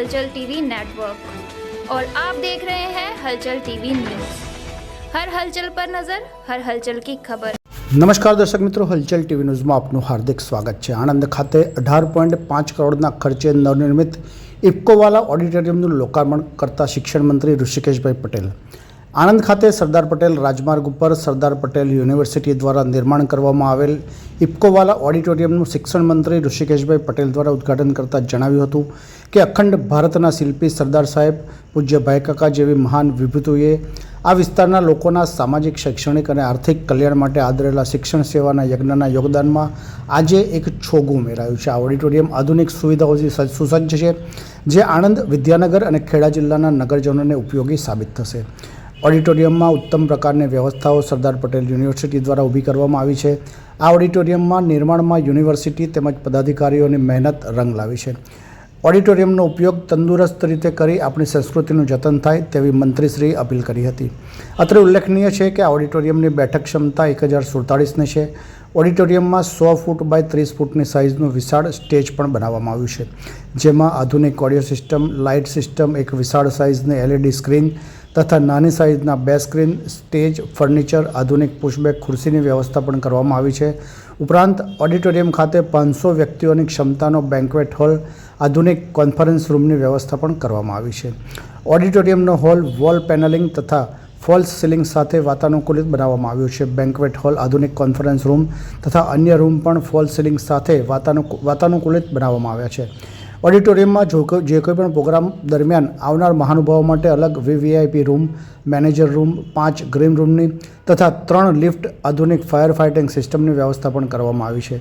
हलचल TV network और आप देख रहे हैं हलचल टीवी न्यूज हर हलचल पर नजर हर हलचल की खबर નમસ્કાર દર્શક મિત્રો હલચલ ટીવી ન્યૂઝમાં આપનું હાર્દિક સ્વાગત છે આણંદ ખાતે અઢાર પોઈન્ટ પાંચ કરોડના ખર્ચે નવનિર્મિત ઇફકોવાલા ઓડિટોરિયમનું લોકાર્પણ કરતા શિક્ષણ મંત્રી ઋષિકેશભાઈ પટેલ આણંદ ખાતે સરદાર પટેલ રાજમાર્ગ ઉપર સરદાર પટેલ યુનિવર્સિટી દ્વારા નિર્માણ કરવામાં આવેલ ઇફકોવાલા ઓડિટોરિયમનું શિક્ષણ મંત્રી ઋષિકેશભાઈ પટેલ દ્વારા ઉદ્ઘાટન કરતાં જણાવ્યું હતું કે અખંડ ભારતના શિલ્પી સરદાર સાહેબ, પૂજ્ય ભાઈ કાકા જેવી મહાન વિભૂતિઓએ આ વિસ્તારના લોકોના સામાજિક, શૈક્ષણિક અને આર્થિક કલ્યાણ માટે આદરેલા શિક્ષણ સેવાના યજ્ઞના યોગદાનમાં આજે એક છોગું ઉમેરાયું છે. આ ઓડિટોરિયમ આધુનિક સુવિધાઓથી સુસજ્જ છે, જે આણંદ, વિદ્યાનગર અને ખેડા જિલ્લાના નગરજનોને ઉપયોગી સાબિત થશે. ઓડિટોરિયમમાં ઉત્તમ પ્રકારની વ્યવસ્થાઓ સરદાર પટેલ યુનિવર્સિટી દ્વારા ઊભી કરવામાં આવી છે. આ ઓડિટોરિયમમાં નિર્માણમાં યુનિવર્સિટી તેમજ પદાધિકારીઓની મહેનત રંગ લાવી છે. ઓડિટોરિયમનો ઉપયોગ તંદુરસ્ત રીતે કરી આપણી સંસ્કૃતિનું જતન થાય તેવી મંત્રીશ્રીએ અપીલ કરી હતી. અત્રે ઉલ્લેખનીય છે કે આ ઓડિટોરિયમની બેઠક ક્ષમતા એક હજાર સુડતાળીસની છે. ઓડિટોરિયમમાં સો ફૂટ બાય ત્રીસ ફૂટની સાઇઝનું વિશાળ સ્ટેજ પણ બનાવવામાં આવ્યું છે. જેમાં આધુનિક ઓડિયો સિસ્ટમ, લાઇટ સિસ્ટમ, એક વિશાળ સાઇઝની એલઈડી સ્ક્રીન તથા નાની સાઇઝના બે સ્ક્રીન, સ્ટેજ, ફર્નિચર, આધુનિક પુશબેક, ખુરશીની વ્યવસ્થા પણ કરવામાં આવી છે. ઉપરાંત, ઓડિટોરિયમ ખાતે પાંચસો વ્યક્તિઓની ક્ષમતાનો બેન્ક્વેટ હોલ, આધુનિક કોન્ફરન્સ રૂમની વ્યવસ્થા પણ કરવામાં આવી છે. ઓડિટોરિયમનો હોલ વોલ પેનલિંગ તથા ફોલ્સ સીલિંગ સાથે વાતાનુકૂલિત બનાવવામાં આવ્યું છે. બેન્ક્વેટ હોલ, આધુનિક કોન્ફરન્સ રૂમ તથા અન્ય રૂમ પણ ફોલ્સ સીલિંગ સાથે વાતાનુકૂ, વાતાનુકૂલિત બનાવવામાં આવ્યા છે. ઓડિટોરિયમમાં જો જે કોઈ પણ પ્રોગ્રામ દરમિયાન આવનાર મહાનુભાવો માટે અલગ વીવીઆઈપી રૂમ, મેનેજર રૂમ, પાંચ ગ્રીન રૂમની તથા ત્રણ લિફ્ટ આધુનિક ફાયર ફાઇટિંગ સિસ્ટમની વ્યવસ્થા પણ કરવામાં આવી છે.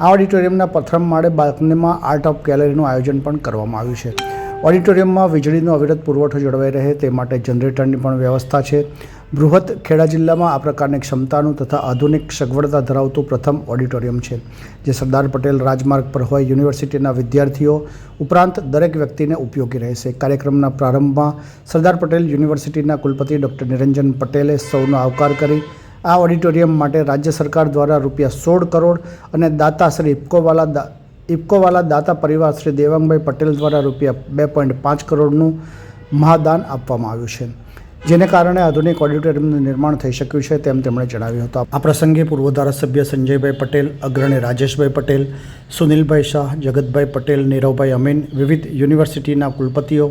આ ઓડિટોરિયમના પ્રથમ માળે બાલ્કનીમાં આર્ટ ઓફ ગેલેરીનું આયોજન પણ કરવામાં આવ્યું છે. ઓડિટોરિયમમાં વીજળીનો અવિરત પુરવઠો જળવાઈ રહે તે માટે જનરેટરની પણ વ્યવસ્થા છે. બૃહદ ખેડા જિલ્લામાં આ પ્રકારની ક્ષમતાનું તથા આધુનિક સગવડતા ધરાવતું પ્રથમ ઓડિટોરિયમ છે, જે સરદાર પટેલ રાજમાર્ગ પર હોય યુનિવર્સિટીના વિદ્યાર્થીઓ ઉપરાંત દરેક વ્યક્તિને ઉપયોગી રહેશે. કાર્યક્રમના પ્રારંભમાં સરદાર પટેલ યુનિવર્સિટીના કુલપતિ ડૉક્ટર નિરંજન પટેલે સૌનો આવકાર કરી, આ ઓડિટોરિયમ માટે રાજ્ય સરકાર દ્વારા રૂપિયા સોળ કરોડ અને દાતા શ્રી ઇફકોવાલા ઇફકોવાલા દાતા પરિવાર શ્રી દેવાંગભાઈ પટેલ દ્વારા રૂપિયા બે પોઈન્ટ પાંચ કરોડનું મહાદાન આપવામાં આવ્યું છે. જેને કારણે આધુનિક ઓડિટોરિયમનું નિર્માણ થઈ શક્યું છે તેમ તેમણે જણાવ્યું હતું. આ પ્રસંગે પૂર્વ ધારાસભ્ય સંજયભાઈ પટેલ, અગ્રણી રાજેશભાઈ પટેલ, સુનિલભાઈ શાહ, જગતભાઈ પટેલ, નીરવભાઈ અમીન, વિવિધ યુનિવર્સિટીના કુલપતિઓ,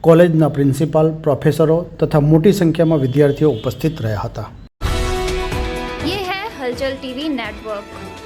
કોલેજના પ્રિન્સિપાલ, પ્રોફેસરો તથા મોટી સંખ્યામાં વિદ્યાર્થીઓ ઉપસ્થિત રહ્યા હતા. યે હલચલ ટીવી નેટવર્ક.